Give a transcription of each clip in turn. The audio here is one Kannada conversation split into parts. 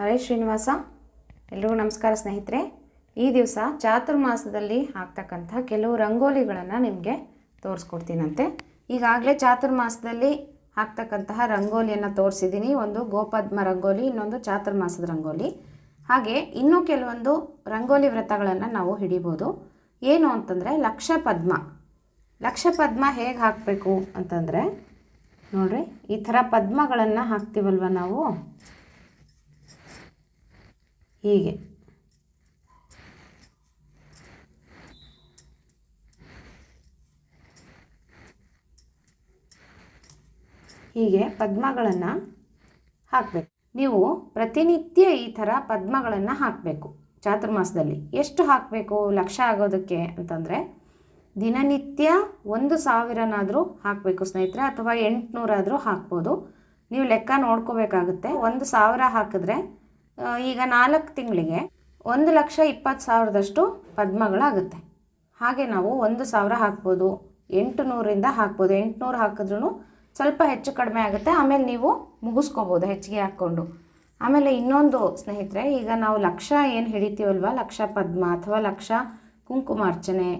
ಹರೇ ಶ್ರೀನಿವಾಸ. ಎಲ್ರಿಗೂ ನಮಸ್ಕಾರ ಸ್ನೇಹಿತರೆ. ಈ ದಿವಸ ಚಾತುರ್ಮಾಸದಲ್ಲಿ ಹಾಕ್ತಕ್ಕಂಥ ಕೆಲವು ರಂಗೋಲಿಗಳನ್ನು ನಿಮಗೆ ತೋರಿಸ್ಕೊಡ್ತೀನಂತೆ. ಈಗಾಗಲೇ ಚಾತುರ್ಮಾಸದಲ್ಲಿ ಹಾಕ್ತಕ್ಕಂತಹ ರಂಗೋಲಿಯನ್ನು ತೋರಿಸಿದ್ದೀನಿ ಒಂದು ಗೋಪದ್ಮ ರಂಗೋಲಿ, ಇನ್ನೊಂದು ಚಾತುರ್ಮಾಸದ ರಂಗೋಲಿ. ಹಾಗೆ ಇನ್ನೂ ಕೆಲವೊಂದು ರಂಗೋಲಿ ವ್ರತಗಳನ್ನು ನಾವು ಹಿಡಿಬೋದು. ಏನು ಅಂತಂದರೆ ಲಕ್ಷ ಪದ್ಮ ಲಕ್ಷ ಪದ್ಮ ಹೇಗೆ ಹಾಕಬೇಕು ಅಂತಂದರೆ, ನೋಡ್ರಿ, ಈ ಥರ ಪದ್ಮಗಳನ್ನು ಹಾಕ್ತೀವಲ್ವ ನಾವು? ಹೀಗೆ. ಹೀಗೆ ಪದ್ಮಗಳನ್ನು ಹಾಕಬೇಕು. ನೀವು ಪ್ರತಿನಿತ್ಯ ಈ ಥರ ಪದ್ಮಗಳನ್ನು ಹಾಕಬೇಕು. ಚಾತುರ್ಮಾಸದಲ್ಲಿ ಎಷ್ಟು ಹಾಕಬೇಕು? ಲಕ್ಷ ಆಗೋದಕ್ಕೆ ಅಂತಂದರೆ ದಿನನಿತ್ಯ ಒಂದು ಸಾವಿರನಾದರೂ ಹಾಕಬೇಕು ಸ್ನೇಹಿತರೆ, ಅಥವಾ ಎಂಟುನೂರಾದರೂ ಹಾಕ್ಬೋದು. ನೀವು ಲೆಕ್ಕ ನೋಡ್ಕೋಬೇಕಾಗುತ್ತೆ. ಒಂದು ಸಾವಿರ ಹಾಕಿದ್ರೆ ಈಗ ನಾಲ್ಕು ತಿಂಗಳಿಗೆ ಒಂದು ಲಕ್ಷ ಇಪ್ಪತ್ತು ಸಾವಿರದಷ್ಟು ಪದ್ಮಗಳಾಗುತ್ತೆ. ಹಾಗೆ ನಾವು ಒಂದು ಸಾವಿರ ಹಾಕ್ಬೋದು, ಎಂಟು ನೂರಿಂದ ಹಾಕ್ಬೋದು. ಎಂಟುನೂರು ಹಾಕಿದ್ರೂ ಸ್ವಲ್ಪ ಹೆಚ್ಚು ಕಡಿಮೆ ಆಗುತ್ತೆ. ಆಮೇಲೆ ನೀವು ಮುಗಿಸ್ಕೋಬೋದು ಹೆಚ್ಚಿಗೆ ಹಾಕ್ಕೊಂಡು. ಆಮೇಲೆ ಇನ್ನೊಂದು ಸ್ನೇಹಿತರೆ, ಈಗ ನಾವು ಲಕ್ಷ ಏನು ಹಿಡಿತೀವಲ್ವ? ಲಕ್ಷ ಪದ್ಮ ಅಥವಾ ಲಕ್ಷ ಕುಂಕುಮಾರ್ಚನೆ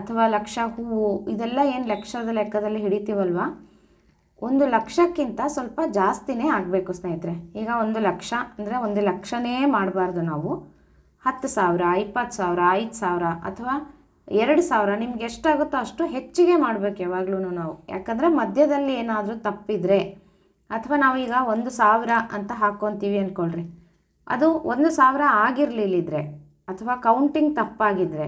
ಅಥವಾ ಲಕ್ಷ ಹೂವು, ಇದೆಲ್ಲ ಏನು ಲಕ್ಷದ ಲೆಕ್ಕದಲ್ಲಿ ಹಿಡಿತೀವಲ್ವ? ಒಂದು ಲಕ್ಷಕ್ಕಿಂತ ಸ್ವಲ್ಪ ಜಾಸ್ತಿನೇ ಆಗಬೇಕು ಸ್ನೇಹಿತರೆ. ಈಗ ಒಂದು ಲಕ್ಷ ಅಂದರೆ ಒಂದು ಲಕ್ಷನೇ ಮಾಡಬಾರ್ದು ನಾವು. ಹತ್ತು ಸಾವಿರ, ಇಪ್ಪತ್ತು ಸಾವಿರ, ಐದು ಸಾವಿರ ಅಥವಾ ಎರಡು ಸಾವಿರ ನಿಮ್ಗೆ ಎಷ್ಟಾಗುತ್ತೋ ಅಷ್ಟು ಹೆಚ್ಚಿಗೆ ಮಾಡಬೇಕು ಯಾವಾಗಲೂ ನಾವು. ಯಾಕಂದರೆ ಮಧ್ಯದಲ್ಲಿ ಏನಾದರೂ ತಪ್ಪಿದರೆ ಅಥವಾ ನಾವೀಗ ಒಂದು ಸಾವಿರ ಅಂತ ಹಾಕ್ಕೊತೀವಿ ಅಂದ್ಕೊಳ್ರಿ ಅದು ಒಂದು ಸಾವಿರ ಆಗಿರಲಿಲ್ಲಿದ್ರೆ ಅಥವಾ ಕೌಂಟಿಂಗ್ ತಪ್ಪಾಗಿದ್ದರೆ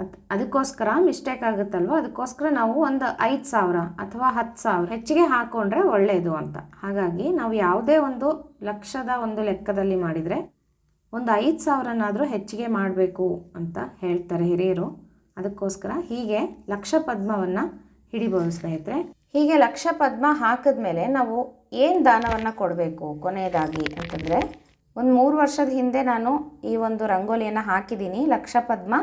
ಅದು ಅದಕ್ಕೋಸ್ಕರ ಮಿಸ್ಟೇಕ್ ಆಗುತ್ತಲ್ವ? ಅದಕ್ಕೋಸ್ಕರ ನಾವು ಒಂದು ಐದು ಸಾವಿರ ಅಥವಾ ಹತ್ತು ಸಾವಿರ ಹೆಚ್ಚಿಗೆ ಹಾಕ್ಕೊಂಡ್ರೆ ಒಳ್ಳೆಯದು ಅಂತ. ಹಾಗಾಗಿ ನಾವು ಯಾವುದೇ ಒಂದು ಲಕ್ಷದ ಒಂದು ಲೆಕ್ಕದಲ್ಲಿ ಮಾಡಿದರೆ ಒಂದು ಐದು ಸಾವಿರನಾದರೂ ಹೆಚ್ಚಿಗೆ ಮಾಡಬೇಕು ಅಂತ ಹೇಳ್ತಾರೆ ಹಿರಿಯರು. ಅದಕ್ಕೋಸ್ಕರ ಹೀಗೆ ಲಕ್ಷ ಪದ್ಮವನ್ನು ಹಿಡಿಬೋದು ಸ್ನೇಹಿತರೆ. ಹೀಗೆ ಲಕ್ಷ ಪದ್ಮ ಹಾಕಿದ್ಮೇಲೆ ನಾವು ಏನು ದಾನವನ್ನು ಕೊಡಬೇಕು ಕೊನೆಯದಾಗಿ ಅಂತಂದರೆ, ಒಂದು ಮೂರು ವರ್ಷದ ಹಿಂದೆ ನಾನು ಈ ಒಂದು ರಂಗೋಲಿಯನ್ನು ಹಾಕಿದ್ದೀನಿ ಲಕ್ಷ ಪದ್ಮ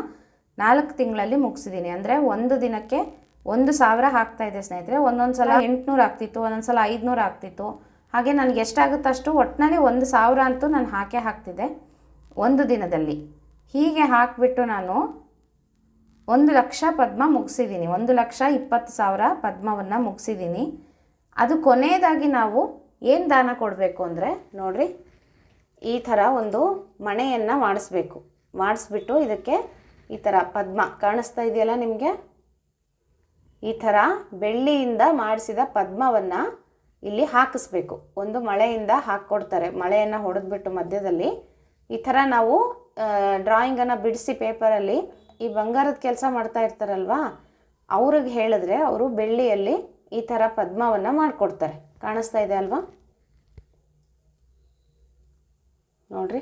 ನಾಲ್ಕು ತಿಂಗಳಲ್ಲಿ ಮುಗಿಸಿದ್ದೀನಿ ಅಂದರೆ ಒಂದು ದಿನಕ್ಕೆ ಒಂದು ಸಾವಿರ ಹಾಕ್ತಾ ಇದೆ ಸ್ನೇಹಿತರೆ. ಒಂದೊಂದು ಸಲ ಎಂಟುನೂರು ಆಗ್ತಿತ್ತು, ಒಂದೊಂದು ಸಲ ಐದುನೂರು ಆಗ್ತಿತ್ತು. ಹಾಗೆ ನನಗೆ ಎಷ್ಟಾಗುತ್ತೋ ಅಷ್ಟು ಒಟ್ಟಿನಲ್ಲಿ ಒಂದು ಸಾವಿರ ಅಂತೂ ನಾನು ಹಾಕೇ ಹಾಕ್ತಿದ್ದೆ ಒಂದು ದಿನದಲ್ಲಿ. ಹೀಗೆ ಹಾಕಿಬಿಟ್ಟು ನಾನು ಒಂದು ಲಕ್ಷ ಪದ್ಮ ಮುಗಿಸಿದ್ದೀನಿ ಒಂದು ಲಕ್ಷ ಇಪ್ಪತ್ತು ಸಾವಿರ ಪದ್ಮವನ್ನು ಮುಗಿಸಿದ್ದೀನಿ ಅದು ಕೊನೆಯದಾಗಿ ನಾವು ಏನು ದಾನ ಕೊಡಬೇಕು ಅಂದರೆ ನೋಡ್ರಿ, ಈ ಥರ ಒಂದು ಮಣೆಯನ್ನು ಮಾಡಿಸ್ಬೇಕು. ಮಾಡಿಸ್ಬಿಟ್ಟು ಇದಕ್ಕೆ ಈ ಥರ ಪದ್ಮ ಕಾಣಿಸ್ತಾ ಇದೆಯಲ್ಲ ನಿಮಗೆ? ಈ ಥರ ಬೆಳ್ಳಿಯಿಂದ ಮಾಡಿಸಿದ ಪದ್ಮವನ್ನು ಇಲ್ಲಿ ಹಾಕಿಸ್ಬೇಕು. ಒಂದು ಮಳೆಯಿಂದ ಹಾಕ್ಕೊಡ್ತಾರೆ ಮಳೆಯನ್ನು ಹೊಡೆದ್ಬಿಟ್ಟು ಮಧ್ಯದಲ್ಲಿ. ಈ ಥರ ನಾವು ಡ್ರಾಯಿಂಗನ್ನು ಬಿಡಿಸಿ ಪೇಪರಲ್ಲಿ ಈ ಬಂಗಾರದ ಕೆಲಸ ಮಾಡ್ತಾ ಇರ್ತಾರಲ್ವಾ? ಅವ್ರಿಗೆ ಹೇಳಿದ್ರೆ ಅವರು ಬೆಳ್ಳಿಯಲ್ಲಿ ಈ ಥರ ಪದ್ಮವನ್ನು ಮಾಡಿಕೊಡ್ತಾರೆ. ಕಾಣಿಸ್ತಾ ಇದೆ ಅಲ್ವಾ? ನೋಡ್ರಿ.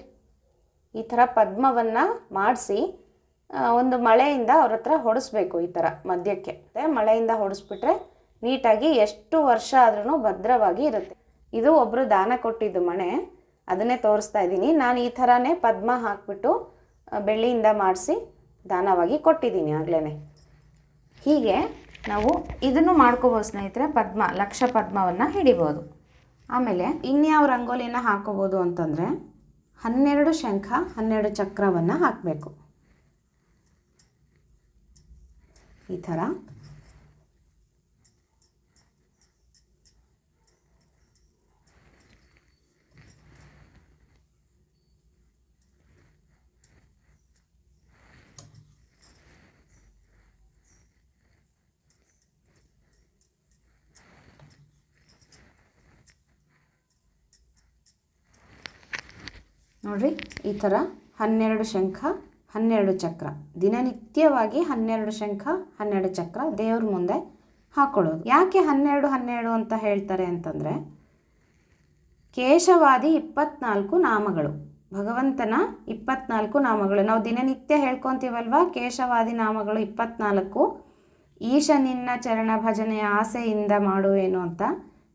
ಈ ಥರ ಪದ್ಮವನ್ನು ಮಾಡಿಸಿ ಒಂದು ಮಳೆಯಿಂದ ಅವ್ರ ಹತ್ರ ಹೊಡಿಸ್ಬೇಕು ಈ ಥರ ಮಧ್ಯಕ್ಕೆ ಮತ್ತೆ ಮಳೆಯಿಂದ ಹೊಡಿಸ್ಬಿಟ್ರೆ ನೀಟಾಗಿ ಎಷ್ಟು ವರ್ಷ ಆದ್ರೂ ಭದ್ರವಾಗಿ ಇರುತ್ತೆ. ಇದು ಒಬ್ಬರು ದಾನ ಕೊಟ್ಟಿದ್ದು ಮಣೆ. ಅದನ್ನೇ ತೋರಿಸ್ತಾ ಇದ್ದೀನಿ. ನಾನು ಈ ಥರನೇ ಪದ್ಮ ಹಾಕ್ಬಿಟ್ಟು ಬೆಳ್ಳಿಯಿಂದ ಮಾಡಿಸಿ ದಾನವಾಗಿ ಕೊಟ್ಟಿದ್ದೀನಿ ಆಗಲೇ ಹೀಗೆ ನಾವು ಇದನ್ನು ಮಾಡ್ಕೋಬೋದು ಸ್ನೇಹಿತರೆ, ಪದ್ಮ, ಲಕ್ಷ ಪದ್ಮವನ್ನು ಹಿಡಿಬೋದು. ಆಮೇಲೆ ಇನ್ಯಾವ ರಂಗೋಲಿನ ಹಾಕೋಬೋದು ಅಂತಂದರೆ ಹನ್ನೆರಡು ಶಂಖ, ಹನ್ನೆರಡು ಚಕ್ರವನ್ನು ಹಾಕಬೇಕು. ಈ ಥರ. ನೋಡ್ರಿ ಈ ಥರ ಹನ್ನೆರಡು ಶಂಖ. ಹನ್ನೆರಡು ಚಕ್ರ. ದಿನನಿತ್ಯವಾಗಿ ಹನ್ನೆರಡು ಶಂಖ, ಹನ್ನೆರಡು ಚಕ್ರ ದೇವ್ರ ಮುಂದೆ ಹಾಕೊಳ್ಳೋದು. ಯಾಕೆ ಹನ್ನೆರಡು ಹನ್ನೆರಡು ಅಂತ ಹೇಳ್ತಾರೆ ಅಂತಂದರೆ, ಕೇಶವಾದಿ ಇಪ್ಪತ್ನಾಲ್ಕು ನಾಮಗಳು. ಭಗವಂತನ ಇಪ್ಪತ್ನಾಲ್ಕು ನಾಮಗಳು. ನಾವು ದಿನನಿತ್ಯ ಹೇಳ್ಕೊತೀವಲ್ವ? ಕೇಶವಾದಿ ನಾಮಗಳು ಇಪ್ಪತ್ನಾಲ್ಕು. ಈಶ ನಿನ್ನ ಚರಣ ಭಜನೆಯ ಆಸೆಯಿಂದ ಮಾಡುವೇನು ಅಂತ.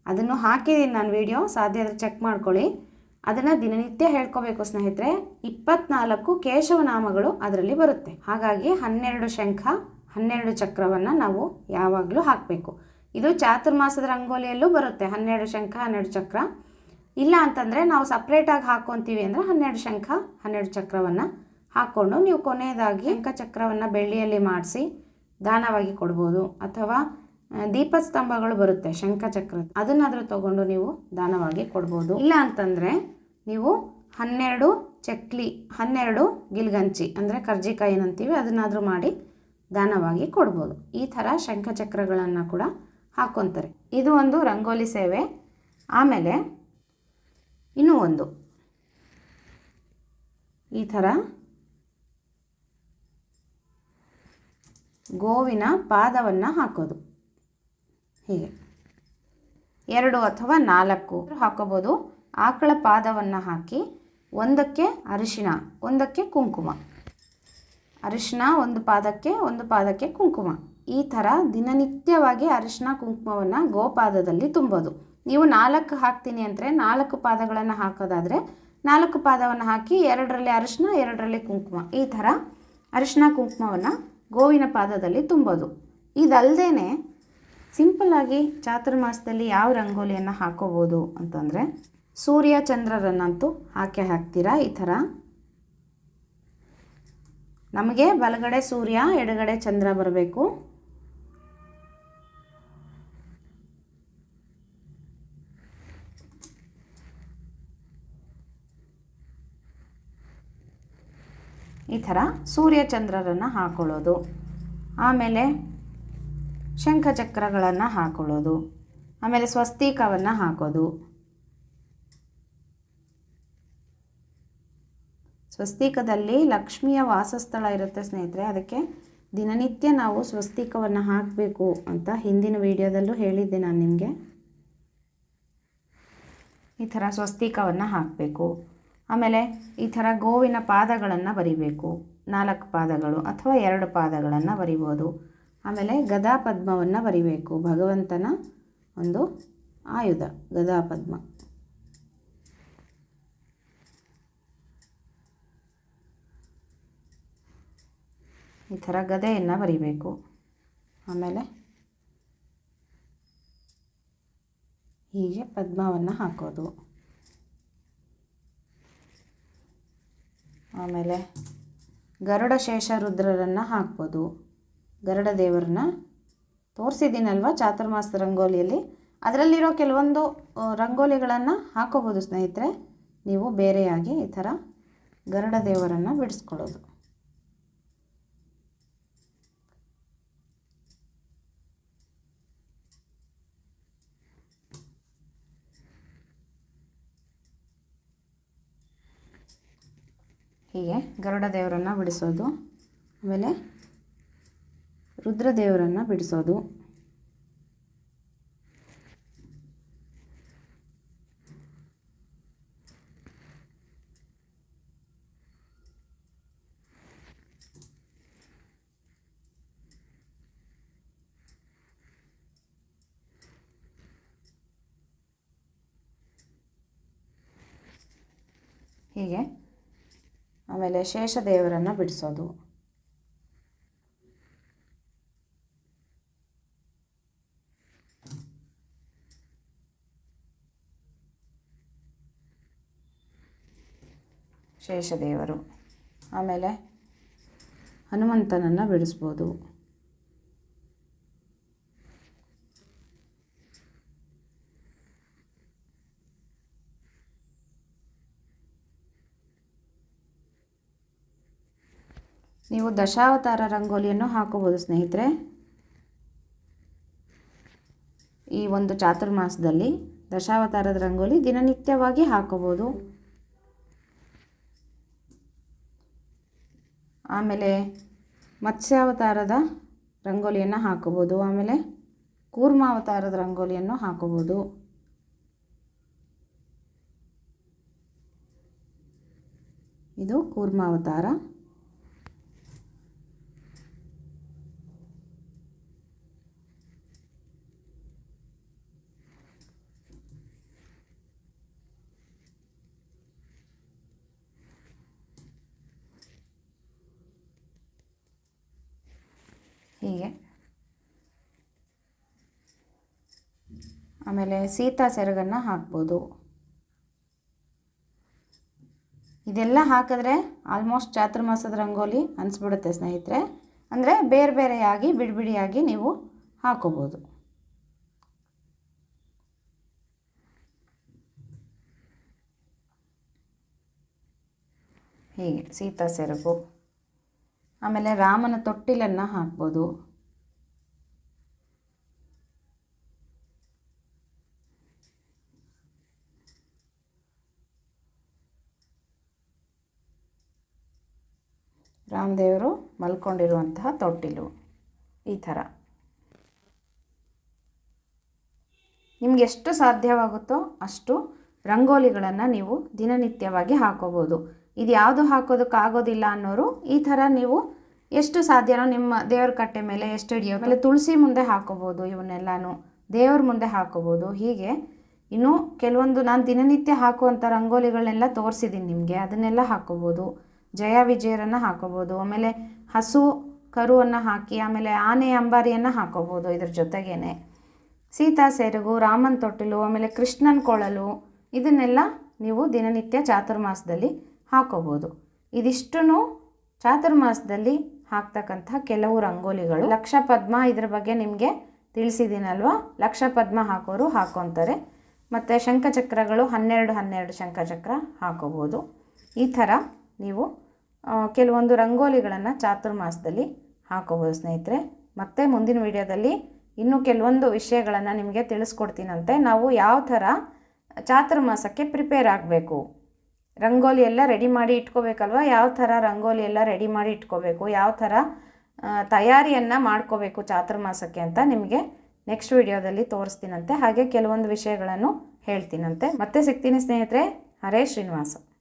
ಅದನ್ನು ಹಾಕಿದ್ದೀನಿ ನಾನು ವಿಡಿಯೋ ಸಾಧ್ಯ ಚೆಕ್ ಮಾಡ್ಕೊಳ್ಳಿ. ಅದನ್ನು ದಿನನಿತ್ಯ ಹೇಳ್ಕೋಬೇಕು ಸ್ನೇಹಿತರೆ. ಇಪ್ಪತ್ನಾಲ್ಕು ಕೇಶವನಾಮಗಳು ಅದರಲ್ಲಿ ಬರುತ್ತೆ. ಹಾಗಾಗಿ ಹನ್ನೆರಡು ಶಂಖ, ಹನ್ನೆರಡು ಚಕ್ರವನ್ನು ನಾವು ಯಾವಾಗಲೂ ಹಾಕಬೇಕು. ಇದು ಚಾತುರ್ಮಾಸದ ರಂಗೋಲಿಯಲ್ಲೂ ಬರುತ್ತೆ. ಹನ್ನೆರಡು ಶಂಖ, ಹನ್ನೆರಡು ಚಕ್ರ. ಇಲ್ಲ ಅಂತಂದರೆ ನಾವು ಸಪ್ರೇಟಾಗಿ ಹಾಕ್ಕೊತೀವಿ ಅಂದರೆ ಹನ್ನೆರಡು ಶಂಖ, ಹನ್ನೆರಡು ಚಕ್ರವನ್ನು ಹಾಕ್ಕೊಂಡು ನೀವು ಕೊನೆಯದಾಗಿ ಶಂಖ ಚಕ್ರವನ್ನು ಬೆಳ್ಳಿಯಲ್ಲಿ ಮಾಡಿಸಿ ದಾನವಾಗಿ ಕೊಡ್ಬೋದು. ಅಥವಾ ದೀಪಸ್ತಂಭಗಳು ಬರುತ್ತೆ, ಶಂಖಚಕ್ರ. ಅದನ್ನಾದರೂ ತಗೊಂಡು ನೀವು ದಾನವಾಗಿ ಕೊಡ್ಬೋದು. ಇಲ್ಲ ಅಂತಂದರೆ ನೀವು ಹನ್ನೆರಡು ಚಕ್ಲಿ, ಹನ್ನೆರಡು ಗಿಲ್ಗಂಚಿ, ಅಂದರೆ ಕರ್ಜಿಕಾಯಿ ಏನಂತೀವಿ ಅದನ್ನಾದರೂ ಮಾಡಿ ದಾನವಾಗಿ ಕೊಡ್ಬೋದು. ಈ ಥರ ಶಂಖಚಕ್ರಗಳನ್ನು ಕೂಡ ಹಾಕ್ಕೊತಾರೆ ಇದು ಒಂದು ರಂಗೋಲಿ ಸೇವೆ. ಆಮೇಲೆ ಇನ್ನೂ ಒಂದು. ಈ ಥರ ಗೋವಿನ ಪಾದವನ್ನು ಹಾಕೋದು. ಹೀಗೆ. ಎರಡು ಅಥವಾ ನಾಲ್ಕು ಹಾಕೋಬೋದು. ಆಕಳ ಪಾದವನ್ನು ಹಾಕಿ ಒಂದಕ್ಕೆ ಅರಿಶಿಣ, ಒಂದಕ್ಕೆ ಕುಂಕುಮ. ಅರಿಶಿಣ ಒಂದು ಪಾದಕ್ಕೆ ಒಂದು ಪಾದಕ್ಕೆ ಕುಂಕುಮ. ಈ ಥರ ದಿನನಿತ್ಯವಾಗಿ ಅರಿಶಿನ ಕುಂಕುಮವನ್ನು ಗೋಪಾದದಲ್ಲಿ ತುಂಬೋದು. ನೀವು ನಾಲ್ಕು ಹಾಕ್ತೀನಿ ಅಂದರೆ ನಾಲ್ಕು ಪಾದಗಳನ್ನು ಹಾಕೋದಾದರೆ ನಾಲ್ಕು ಪಾದವನ್ನು ಹಾಕಿ ಎರಡರಲ್ಲಿ ಅರಿಶಿಣ, ಎರಡರಲ್ಲಿ ಕುಂಕುಮ. ಈ ಥರ ಅರಿಶಿಣ ಕುಂಕುಮವನ್ನು ಗೋವಿನ ಪಾದದಲ್ಲಿ ತುಂಬೋದು. ಇದಲ್ಲದೇ ಸಿಂಪಲ್ಲಾಗಿ ಚಾತುರ್ಮಾಸದಲ್ಲಿ ಯಾವ ರಂಗೋಲಿಯನ್ನು ಹಾಕೋಬೋದು ಅಂತಂದರೆ ಸೂರ್ಯ ಚಂದ್ರರನ್ನಂತೂ ಹಾಕಿ ಹಾಕ್ತೀರಾ ಈ ಥರ. ನಮಗೆ ಬಲಗಡೆ ಸೂರ್ಯ, ಎಡಗಡೆ ಚಂದ್ರ ಬರಬೇಕು. ಈ ಥರ ಸೂರ್ಯ ಚಂದ್ರರನ್ನು ಹಾಕೊಳ್ಳೋದು. ಆಮೇಲೆ ಶಂಖಚಕ್ರಗಳನ್ನು ಹಾಕೊಳ್ಳೋದು. ಆಮೇಲೆ ಸ್ವಸ್ತಿಕವನ್ನು ಹಾಕೋದು. ಸ್ವಸ್ತಿಕದಲ್ಲಿ ಲಕ್ಷ್ಮಿಯ ವಾಸಸ್ಥಳ ಇರುತ್ತೆ ಸ್ನೇಹಿತರೆ, ಅದಕ್ಕೆ ದಿನನಿತ್ಯ ನಾವು ಸ್ವಸ್ತಿಕವನ್ನು ಹಾಕಬೇಕು ಅಂತ ಹಿಂದಿನ ವಿಡಿಯೋದಲ್ಲೂ ಹೇಳಿದ್ದೆ ನಾನು ನಿಮಗೆ. ಈ ಥರ ಸ್ವಸ್ತಿಕವನ್ನು ಹಾಕಬೇಕು. ಆಮೇಲೆ ಈ ಥರ ಗೋವಿನ ಪಾದಗಳನ್ನು ಬರಿಬೇಕು. ನಾಲ್ಕು ಪಾದಗಳು ಅಥವಾ ಎರಡು ಪಾದಗಳನ್ನು ಬರಿಬೋದು. ಆಮೇಲೆ ಗದಾ ಪದ್ಮವನ್ನು ಬರಿಬೇಕು. ಭಗವಂತನ ಒಂದು ಆಯುಧ ಗದಾ ಪದ್ಮ ಈ ಥರ ಗದೆಯನ್ನು ಬರಿಬೇಕು. ಆಮೇಲೆ ಹೀಗೆ ಪದ್ಮವನ್ನು ಹಾಕೋದು. ಆಮೇಲೆ ಗರುಡ ಶೇಷ ರುದ್ರರನ್ನು ಹಾಕ್ಬೋದು. ಗರುಡ ದೇವರನ್ನ ತೋರಿಸಿದ್ದೀನಲ್ವ ಚಾತುರ್ಮಾಸದ ರಂಗೋಲಿಯಲ್ಲಿ? ಅದರಲ್ಲಿರೋ ಕೆಲವೊಂದು ರಂಗೋಲಿಗಳನ್ನು ಹಾಕೋಬೋದು ಸ್ನೇಹಿತರೆ. ನೀವು ಬೇರೆಯಾಗಿ ಈ ಥರ ಗರುಡ ದೇವರನ್ನು ಬಿಡಿಸ್ಕೊಳ್ಳೋದು. ಹೀಗೆ ಗರುಡ ದೇವರನ್ನು ಬಿಡಿಸೋದು. ಆಮೇಲೆ ರುದ್ರದೇವರನ್ನು ಬಿಡಿಸೋದು. ಹೀಗೆ. ಆಮೇಲೆ ಶೇಷದೇವರನ್ನು ಬಿಡಿಸೋದು. ಶೇಷದೇವರು. ಆಮೇಲೆ ಹನುಮಂತನನ್ನು ಬಿಡಿಸ್ಬೋದು. ನೀವು ದಶಾವತಾರ ರಂಗೋಲಿಯನ್ನು ಹಾಕೋಬೋದು ಸ್ನೇಹಿತರೆ. ಈ ಒಂದು ಚಾತುರ್ಮಾಸದಲ್ಲಿ ದಶಾವತಾರದ ರಂಗೋಲಿ ದಿನನಿತ್ಯವಾಗಿ ಹಾಕೋಬೋದು ಆಮೇಲೆ ಮತ್ಸ್ಯಾವತಾರದ ರಂಗೋಲಿಯನ್ನು ಹಾಕೋಬೋದು. ಆಮೇಲೆ ಕೂರ್ಮಾವತಾರದ ರಂಗೋಲಿಯನ್ನು ಹಾಕೋಬೋದು. ಇದು ಕೂರ್ಮಾವತಾರ. ಹೀಗೆ. ಆಮೇಲೆ ಸೀತಾ ಸೆರಗನ್ನು ಹಾಕ್ಬೋದು. ಇದೆಲ್ಲ ಹಾಕಿದ್ರೆ ಆಲ್ಮೋಸ್ಟ್ ಚಾತುರ್ಮಾಸದ ರಂಗೋಲಿ ಅನಿಸ್ಬಿಡುತ್ತೆ ಸ್ನೇಹಿತರೆ. ಅಂದರೆ ಬೇರೆ ಬೇರೆಯಾಗಿ, ಬಿಡಿಬಿಡಿಯಾಗಿ ನೀವು ಹಾಕೋಬೋದು. ಹೀಗೆ, ಸೀತಾ ಸೆರಗು. ಆಮೇಲೆ ರಾಮನ ತೊಟ್ಟಿಲನ್ನು ಹಾಕ್ಬೋದು. ರಾಮದೇವರು ಮಲ್ಕೊಂಡಿರುವಂತಹ ತೊಟ್ಟಿಲು ಈ ಥರ. ನಿಮ್ಗೆ ಎಷ್ಟು ಸಾಧ್ಯವಾಗುತ್ತೋ ಅಷ್ಟು ರಂಗೋಲಿಗಳನ್ನು ನೀವು ದಿನನಿತ್ಯವಾಗಿ ಹಾಕೋಬೋದು. ಇದು ಯಾವುದು ಹಾಕೋದಕ್ಕಾಗೋದಿಲ್ಲ ಅನ್ನೋರು ಈ ಥರ ನೀವು ಎಷ್ಟು ಸಾಧ್ಯನೋ ನಿಮ್ಮ ದೇವ್ರ ಕಟ್ಟೆ ಮೇಲೆ ಎಷ್ಟು ಹಿಡಿಯೋ ಮೇಲೆ ತುಳಸಿ ಮುಂದೆ ಹಾಕೋಬೋದು ಇವನ್ನೆಲ್ಲನೂ. ದೇವ್ರ ಮುಂದೆ ಹಾಕೋಬೋದು. ಹೀಗೆ ಇನ್ನು ಕೆಲವೊಂದು ನಾನು ದಿನನಿತ್ಯ ಹಾಕುವಂಥ ರಂಗೋಲಿಗಳನ್ನೆಲ್ಲ ತೋರಿಸಿದ್ದೀನಿ ನಿಮಗೆ. ಅದನ್ನೆಲ್ಲ ಹಾಕೋಬೋದು. ಜಯ ವಿಜಯರನ್ನು ಹಾಕೋಬೋದು. ಆಮೇಲೆ ಹಸು ಕರುವನ್ನು ಹಾಕಿ, ಆಮೇಲೆ ಆನೆ ಅಂಬಾರಿಯನ್ನು ಹಾಕೋಬೋದು ಇದ್ರ ಜೊತೆಗೇನೆ. ಸೀತಾ ಸೆರಗು, ರಾಮನ್ ತೊಟ್ಟಿಲು, ಆಮೇಲೆ ಕೃಷ್ಣನ ಕೊಳಲು, ಇದನ್ನೆಲ್ಲ ನೀವು ದಿನನಿತ್ಯ ಚಾತುರ್ಮಾಸದಲ್ಲಿ ಹಾಕೋಬೋದು. ಇದಿಷ್ಟೂ ಚಾತುರ್ಮಾಸದಲ್ಲಿ ಹಾಕ್ತಕ್ಕಂಥ ಕೆಲವು ರಂಗೋಲಿಗಳು. ಲಕ್ಷ ಪದ್ಮ ಇದ್ರ ಬಗ್ಗೆ ನಿಮಗೆ ತಿಳಿಸಿದ್ದೀನಲ್ವ? ಲಕ್ಷ ಪದ್ಮ ಹಾಕೋರು ಹಾಕೊತಾರೆ. ಮತ್ತು ಶಂಖಚಕ್ರಗಳು ಹನ್ನೆರಡು ಹನ್ನೆರಡು ಶಂಖಚಕ್ರ ಹಾಕೋಬೋದು. ಈ ಥರ ನೀವು ಕೆಲವೊಂದು ರಂಗೋಲಿಗಳನ್ನು ಚಾತುರ್ಮಾಸದಲ್ಲಿ ಹಾಕೋಬೋದು ಸ್ನೇಹಿತರೆ. ಮತ್ತೆ ಮುಂದಿನ ವಿಡಿಯೋದಲ್ಲಿ ಇನ್ನೂ ಕೆಲವೊಂದು ವಿಷಯಗಳನ್ನು ನಿಮಗೆ ತಿಳಿಸ್ಕೊಡ್ತೀನಂತೆ. ನಾವು ಯಾವ ಥರ ಚಾತುರ್ಮಾಸಕ್ಕೆ ಪ್ರಿಪೇರ್ ಆಗಬೇಕು? ರಂಗೋಲಿ ಎಲ್ಲ ರೆಡಿ ಮಾಡಿ ಇಟ್ಕೋಬೇಕಲ್ವ? ಯಾವ ಥರ ರಂಗೋಲಿ ಎಲ್ಲ ರೆಡಿ ಮಾಡಿ ಇಟ್ಕೋಬೇಕು? ಯಾವ ಥರ ತಯಾರಿಯನ್ನು ಮಾಡ್ಕೋಬೇಕು ಚಾತುರ್ಮಾಸಕ್ಕೆ ಅಂತ ನಿಮಗೆ ನೆಕ್ಸ್ಟ್ ವಿಡಿಯೋದಲ್ಲಿ ತೋರಿಸ್ತೀನಂತೆ. ಹಾಗೆ ಕೆಲವೊಂದು ವಿಷಯಗಳನ್ನು ಹೇಳ್ತೀನಂತೆ. ಮತ್ತೆ ಸಿಗ್ತೀನಿ ಸ್ನೇಹಿತರೆ. ಹರೇ ಶ್ರೀನಿವಾಸ.